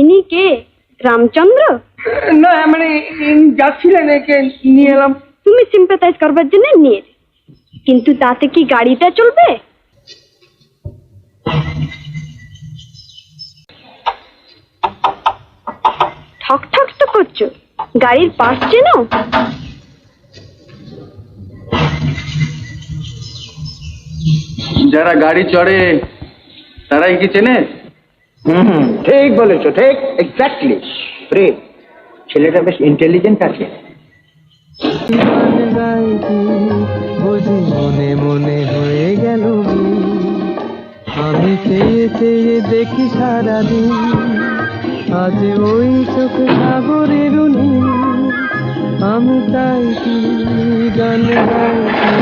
ইনি কে? রামচন্দ্র? না মানে ইনি যাচ্ছিলেন একে নিয়ে এলাম। তুমি সিম্পাথাইজ করবার জন্য নিয়ে কিন্তু তাতে কি গাড়িটা চলবে? ঠক ঠক তো করছ। গাড়ির পাশ চেনো? যারা গাড়ি চড়ে তারাই কি চেনে? ঠিক বলেছ, ঠিক এক্স্যাক্টলি ছেলেটা বেশ ইন্টেলিজেন্ট আছে। মনে মনে হয়ে গেল আমি চেয়ে চেয়ে দেখি সারাদিন, আজ ওই চোখ সাগরের আমি চাইছি গান গাইছি?